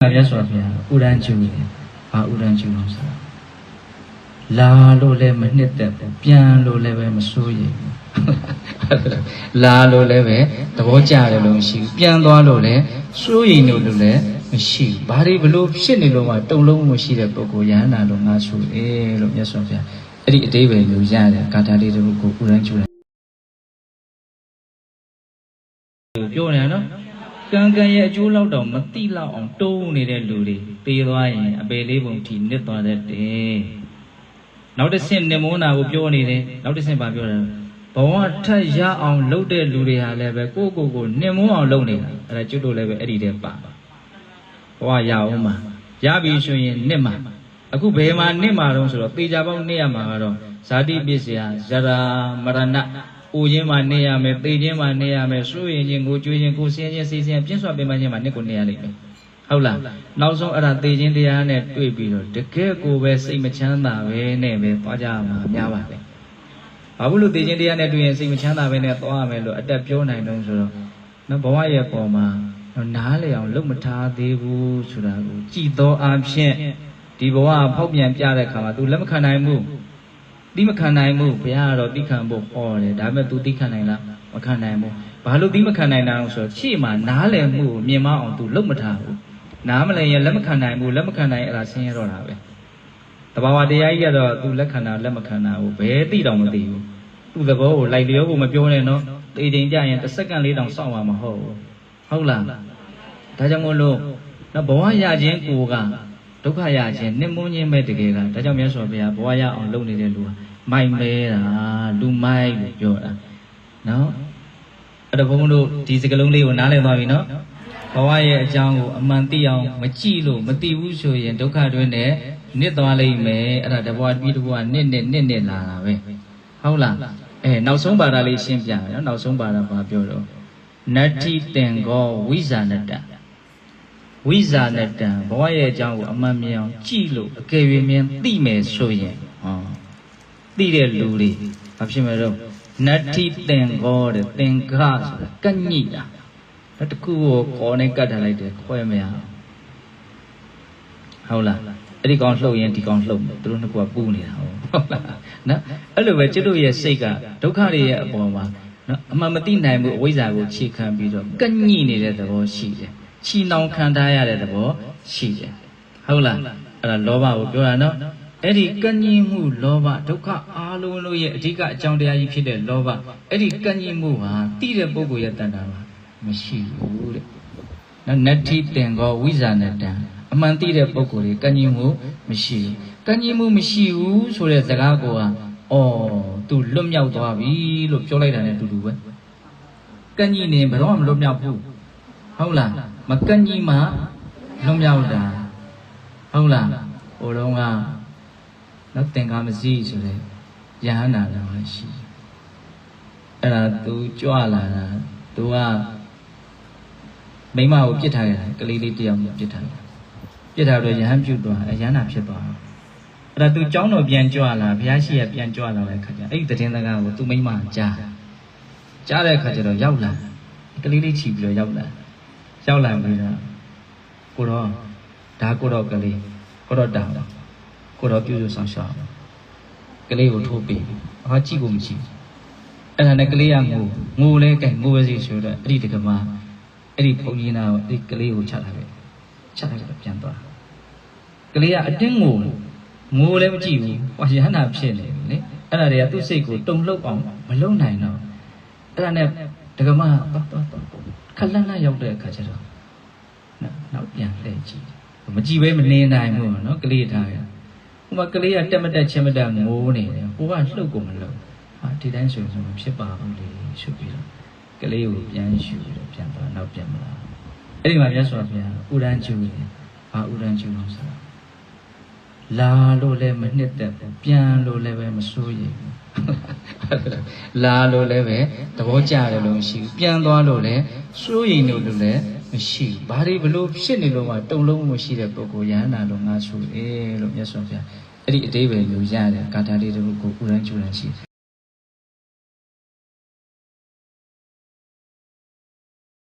မြတ်စွာဘုရားဥရန်ကျူတယ်ဘာဥရန်ကျူလို့ဆိုတာလာလို့လည်းမနှစ်သက်ဘူးပြန်လို့လည်းပဲမစိုးရိမ်ဘူးလာလို့လည်းပဲသဘောကျတယ်လို့မရှိဘူးပြန်သွားလို့လည်းစိုးရိမ်လို့လည်းမရှိဘူးဘာတွေဘလို့ဖြစ်နေလို့မှတုံလုံးမရှိတဲ့ပုဂ္ဂိုလ်ယဟန္တာလို့ငါဆိုတယ်လို့မြတ်စွာဘုရားအဲ့ဒီအတိပ္ပယ်မျိုးရတယ်ကာထာလေးတစ်ခုကိုဥရန်ကျူတယ်ပြောနေနော် ကံကံရဲ့အကျိုးလောက်တော့မတိလောက်အောင်တုံးနေတဲ့လူတွေပေးသွားရင်အပေလေးပုံထိနစ်သွားတတ်တယ်။နောက်တစ်ဆင့်နမွန်းနာကိုပြောနေတယ်နောက်တစ်ဆင့်ပါပြောတယ်ဘဝထက်ရအောင်လုပ်တဲ့လူတွေဟာလည်းပဲကိုယ့်ကိုယ်ကိုနမွန်းအောင်လုပ်နေတာအဲ့ဒါကျွတ်လို့လည်းပဲအဲ့ဒီတည်းပါဘဝရအောင်မှာရပြီဆိုရင်နစ်မှာအခုဘယ်မှာနစ်မှာတော့ဆိုတော့ပေကြပေါင်းနစ်ရမှာကတော့ဇာတိပစ္စယဇရာမရဏ အိုခြင်းမှာနေရမယ်သေခြင်းမှာနေရမယ်စိုးရင်ခြင်းကိုကြွေးခြင်းကိုဆင်းခြင်းစီးခြင်းပြင်းစွာပင်ပန်းခြင်းမှာနှစ်ကိုနေရလိမ့်မယ်ဟုတ်လားနောက်ဆုံးအဲ့ဒါသေခြင်းတရားနဲ့တွေ့ပြီးတော့တကယ်ကိုပဲစိတ်မချမ်းသာပဲနဲ့ပဲသွားကြမှာများပါလေဘာဘူးလို့သေခြင်းတရားနဲ့တွေ့ရင်စိတ်မချမ်းသာပဲနဲ့သွားရမယ်လို့အတက်ပြောနိုင်တော့ဆိုတော့နော်ဘဝရဲ့ပုံမှာနော်နားလေအောင်လုံမထားသေးဘူးဆိုတာကိုကြည်သောအဖြစ်ဒီဘဝဖောက်ပြန်ပြတဲ့ခါမှာ तू လက်မခံနိုင်ဘူး တိမခံနိုင်ဘူးဘုရားကတော့တိခံဖို့ဟောတယ်ဒါပေမဲ့ तू တိခံနိုင်လားမခံနိုင်ဘူးဘာလို့တိမခံနိုင်တာလဲဆိုတော့ရှေ့မှာနားလည်မှုကိုမြင်မအောင် तू လုံးမထားဘူးနားမလည်ရင်လက်မခံနိုင်ဘူးလက်မခံနိုင်အဲ့ဒါဆင်းရဲတော့တာပဲတဘာဝတရားကြီးကတော့ तू လက်ခံတာလက်မခံတာကိုဘယ်သိတော့မသိဘူးသူ့သဘောကိုလိုက်လျောဖို့မပြောနဲ့နော်တေချိန်ကြရင်တစ်စက္ကန့်လေးတောင်စောင့်မှာမဟုတ်ဘူးဟုတ်လားဒါကြောင့်မို့လို့နော်ဘဝရခြင်းကိုက ဒုက္ခရခြင်းနှစ်မွန်းခြင်းပဲတကယ်ကဒါကြောင့်မြတ်စွာဘုရားဘဝရအောင်လုပ်နေတဲ့လူဟာမိုက်မဲတာလူမိုက်လို့ပြောတာနော်အဲ့တော့ဘုန်းဘုန်းတို့ဒီစကလုံးလေးကိုနားလည်သွားပြီနော်ဘဝရဲ့အကြောင်းကိုအမှန်သိအောင်မကြည့်လို့မသိဘူးဆိုရင်ဒုက္ခတွင်းနဲ့နစ်သွားလိမ့်မယ်အဲ့ဒါတဘဝပြီးတဘဝနစ်နစ်နစ်နစ်လာတာပဲဟုတ်လားအဲနောက်ဆုံးပါတာလေးရှင်းပြမယ်နော်နောက်ဆုံးပါတာဘာပြောတော့နတ္ထိတင်ကောဝိဇာနတ္တ ဝိဇာနဲ့တံဘဝရဲ့အကြောင်းကိုအမှန်မြင်အောင်ကြည့်လို့အကယ်၍မြင်သိမယ်ဆိုရင်ဟောသိတဲ့လူတွေဘာဖြစ်မလို့နတ္ထိသင်္ကောတဲ့သင်္ခါဆိုတာကညိတာတကူကိုခေါ်နဲ့ကတ်ထားလိုက်တယ်ခွဲမရအောင်ဟုတ်လားအဲ့ဒီကောင်လှုပ်ရင်ဒီကောင်လှုပ်မယ်သူတို့နှစ်ခုကပူနေတာဟုတ်ဟုတ်လားနော်အဲ့လိုပဲကျွတ်တို့ရဲ့စိတ်ကဒုက္ခတွေရဲ့အပေါ်မှာနော်အမှန်မသိနိုင်ဘူးအဝိဇ္ဇာကိုခြေခံပြီးတော့ကညိနေတဲ့သဘောရှိတယ် ချီနှောင်ခံထားရတဲ့သဘောရှိတယ်ဟုတ်လားအဲ့ဒါလောဘကိုပြောတာနော်အဲ့ဒီကညင်မှုလောဘဒုက္ခအားလုံးလို့ရဲ့အဓိကအကြောင်းတရားကြီးဖြစ်တဲ့လောဘအဲ့ဒီကညင်မှုဟာတိတဲ့ပုဂ္ဂိုလ်ရဲ့တဏ္ဍာမှာမရှိဘူးတဲ့နော်နတ္ထိတင်ကောဝိဇာနတံအမှန်သိတဲ့ပုဂ္ဂိုလ်တွေကညင်မှုမရှိဘူးကညင်မှုမရှိဘူးဆိုတဲ့စကားကိုဟာအော်သူလွတ်မြောက်သွားပြီလို့ပြောလိုက်တာ ਨੇ တူတူပဲကညင်နေဘယ်တော့မှမလွတ်မြောက်ဘူး ဟုတ်လားမကန့်ကြီးမှလွတ်မြောက်တာဟုတ်လားဟိုတော့ကနော်သင်္ကာမရှိဆိုတဲ့ယဟန္တာတော်ရှိအဲ့ဒါ तू ကြွလာတာ तू ကမိမကိုပြစ်ထားခဲ့တယ်ကလေးလေးတယောက်ပြစ်ထားတယ်ပြစ်ထားတော့ယဟန်ပြုတ်သွားအယန္တာဖြစ်သွားတယ်အဲ့ဒါသူเจ้าတော်ပြန်ကြွလာဘုရားရှိရပြန်ကြွလာတဲ့ခါကျအဲ့ဒီတည်င်းစကားကိုသူမိမကြားကြားတဲ့ခါကျတော့ရောက်လာကလေးလေးချီပြီးတော့ရောက်လာ ရောက်လာပြီးတော့ကိုတော့ဒါကိုတော့ကလေးကိုတော့တောင်းကိုတော့ပြုစုဆောင်ရှောက်ကလေးကိုထိုးပြီးဟာကြည့်ကိုမကြည့်အဲ့ဒါနဲ့ကလေးကငိုငိုလဲကဲငိုပဲစီဆိုတော့အဲ့ဒီတကမာအဲ့ဒီဘုန်းကြီးနာကိုအဲ့ဒီကလေးကိုချထားခဲ့ချထားခဲ့တော့ပြန်သွားကလေးကအတင်းငိုငိုလည်းမကြည့်ဘူးဟောရဟန္တာဖြစ်နေပြီလေအဲ့ဒါတွေကသူ့စိတ်ကိုတုံလှုပ်အောင်မလုံနိုင်တော့အဲ့ဒါနဲ့ တကမာတော့တော့တော့ခက်လန့်လန့်ရောက်တဲ့အခါကျတော့နောက်ပြန်လှည့်ကြည့်မကြည့်ပဲမနေနိုင်ဘူးနော်ကလေးထားရဟိုမှာကလေးကတက်မတက်ချင်းမတက်ငိုးနေတယ်ဟိုကလှုပ်ကုန်မလှုပ်ဟာဒီတိုင်းဆိုရင်မဖြစ်ပါဘူးလေရှုပ်ပြီးတော့ကလေးကိုပြန်ရှုပြီးတော့ပြန်သွားနောက်ပြန်မလာအဲ့ဒီမှာမြတ်စွာဘုရားဥရန်ကျူတယ်ဘာဥရန်ကျူလို့ဆိုတာလာလို့လည်းမနှစ်သက်ဘူးပြန်လို့လည်းပဲမစိုးရိမ်ဘူး လာလို့လည်းပဲသဘောကျတယ်လို့မရှိဘူးပြန်သွားလို့လည်းစိုးရိမ်လို့လည်းမရှိဘူးဘာတွေဘလို့ဖြစ်နေလို့မှတုံလုံးမရှိတဲ့ပုဂ္ဂိုလ်ယန္တာလို့ငါဆိုတယ်လို့မြတ်စွာဘုရားအဲ့ဒီအတိပ္ပယ်မျိုးရတယ်ကာထာလေးတစ်ခုကိုဥရန်ကျူရန်ရှိတယ်